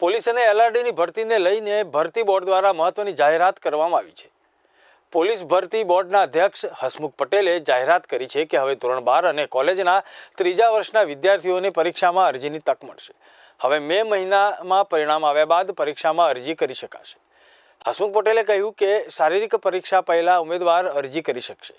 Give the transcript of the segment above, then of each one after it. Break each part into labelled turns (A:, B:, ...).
A: Police અને એલઆરડીની ભરતીને લઈને ભરતી બોર્ડ દ્વારા મહત્વની જાહેરાત કરવામાં આવી છે. પોલીસ ભરતી બોર્ડના અધ્યક્ષ હસમુખ પટેલે જાહેરાત કરી છે કે હવે ધોરણ બાર અને કોલેજના ત્રીજા વર્ષના વિદ્યાર્થીઓને પરીક્ષામાં અરજીની તક મળશે. હવે મે મહિનામાં પરિણામ આવ્યા બાદ પરીક્ષામાં અરજી કરી શકાશે. હસમુખ પટેલે કહ્યું કે શારીરિક પરીક્ષા પહેલાં ઉમેદવાર અરજી કરી શકશે.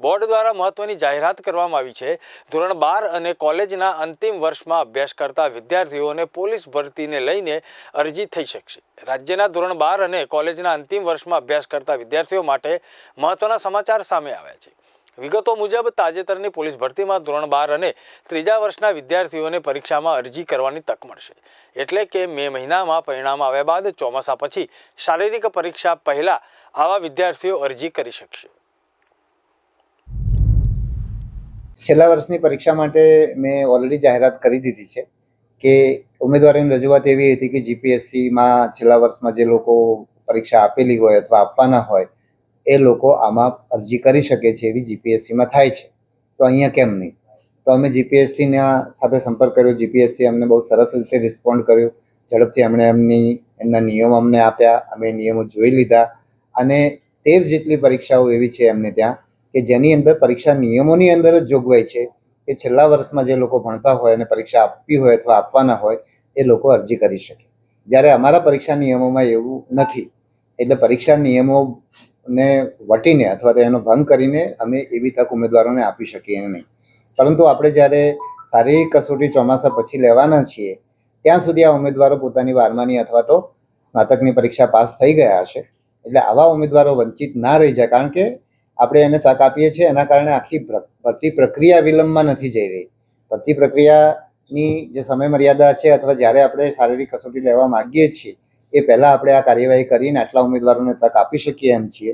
A: બોર્ડ દ્વારા મહત્વની જાહેરાત કરવામાં આવી છે. ધોરણ બાર અને કોલેજના અંતિમ વર્ષમાં અભ્યાસ કરતા વિદ્યાર્થીઓને પોલીસ ભરતીને લઈને અરજી થઈ શકશે. રાજ્યના ધોરણ બાર અને કોલેજના અંતિમ વર્ષમાં અભ્યાસ કરતા વિદ્યાર્થીઓ માટે મહત્વના સમાચાર સામે આવ્યા છે. વિગતો મુજબ, તાજેતરની પોલીસ ભરતીમાં ધોરણ બાર અને ત્રીજા વર્ષના વિદ્યાર્થીઓને પરીક્ષામાં અરજી કરવાની તક મળશે. એટલે કે મે મહિનામાં પરિણામ આવ્યા બાદ ચોમાસા પછી શારીરિક પરીક્ષા પહેલાં આવા વિદ્યાર્થીઓ અરજી કરી શકશે.
B: છેલ્લા વર્ષની પરીક્ષા માટે મેં ઓલરેડી જાહેરાત કરી દીધી છે કે ઉમેદવારોની રજૂઆત એવી હતી કે જીપીએસસીમાં છેલ્લા વર્ષમાં જે લોકો પરીક્ષા આપેલી હોય અથવા આપવાના હોય, એ લોકો આમાં અરજી કરી શકે છે એવી જીપીએસસીમાં થાય છે. તો અહીંયા કેમ નહીં? તો અમે જીપીએસસીના સાથે સંપર્ક કર્યો. જીપીએસસી અમને બહુ સરસ રીતે રિસ્પોન્ડ કર્યો. ઝડપથી એમણે એમની, એમના નિયમો અમને આપ્યા. અમે નિયમો જોઈ લીધા. અને તેર જેટલી પરીક્ષાઓ એવી છે એમને ત્યાં કે જેની અંદર પરીક્ષા નિયમોની અંદર જ જોગવાઈ છે કે છેલ્લા વર્ષમાં જે લોકો ભણતા હોય અને પરીક્ષા આપવી હોય અથવા આપવાના હોય, એ લોકો અરજી કરી શકે. જ્યારે અમારા પરીક્ષા નિયમોમાં એવું નથી, એટલે પરીક્ષા નિયમોને વટીને અથવા તો એનો ભંગ કરીને અમે એવી તક ઉમેદવારોને આપી શકીએ નહીં. પરંતુ આપણે જ્યારે શારીરિક કસોટી ચોમાસા પછી લેવાના છીએ, ત્યાં સુધી આ ઉમેદવારો પોતાની બારમાની અથવા તો સ્નાતકની પરીક્ષા પાસ થઈ ગયા હશે. એટલે આવા ઉમેદવારો વંચિત ના રહી જાય, કારણ કે આપણે એને તક આપીએ છીએ, એના કારણે આખી ભરતી પ્રક્રિયા વિલંબમાં નથી જઈ રહી. ભરતી પ્રક્રિયાની જે સમય મર્યાદા છે અથવા જ્યારે આપણે શારીરિક કસોટી લેવા માંગીએ છીએ, એ પહેલાં આપણે આ કાર્યવાહી કરીને આટલા ઉમેદવારોને તક આપી શકીએ એમ છીએ.